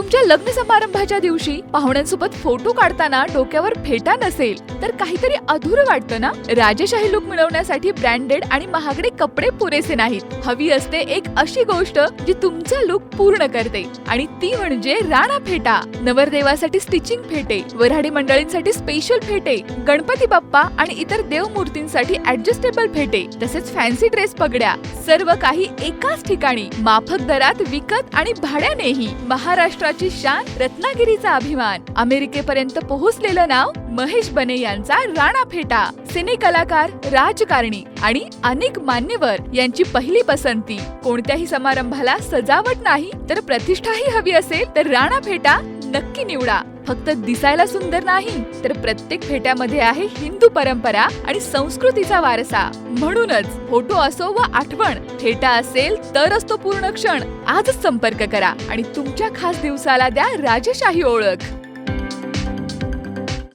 तुमच्या लग्न समारंभाच्या दिवशी पाहुण्यांसोबत फोटो काढताना डोक्यावर फेटा नसेल तर काहीतरी अधुरं वाटतं ना? राजेशाही लुक मिळवण्यासाठी ब्रँडेड आणि महागडे कपडे पुरेसे नाहीत. हवी असते एक अशी गोष्ट जी तुमचा लुक पूर्ण करते. आणि ती म्हणजे राणा फेटा. नवरदेवासाठी स्टिचिंग फेटे वऱ्हाडी मंडळींसाठी स्पेशल फेटे गणपती बाप्पा आणि इतर देवमूर्तींसाठी ऍडजस्टेबल फेटे तसेच फॅन्सी ड्रेस पगड्या. सर्व काही एकाच ठिकाणी. माफक दरात विकत आणि भाड्यानेही. महाराष्ट्राची शान रत्नागिरीचा अभिमान. अमेरिकेपर्यंत पोहोचलेलं नाव महेश बने यांचा राणा फेटा. सिने कलाकार राजकारणी आणि अनेक मान्यवर यांची पहिली पसंती. कोणत्याही समारंभाला सजावट नाही तर प्रतिष्ठाही हवी असेल तर राणा फेटा नक्की निवडा. फक्त दिसायला सुंदर नाही तर प्रत्येक फेट्यामध्ये आहे हिंदू परंपरा आणि संस्कृतीचा वारसा. म्हणूनच फोटो असो व आठवण फेटा असेल तरच तो पूर्ण क्षण. आजच संपर्क करा आणि तुमच्या खास दिवसाला द्या राजेशाही ओळख.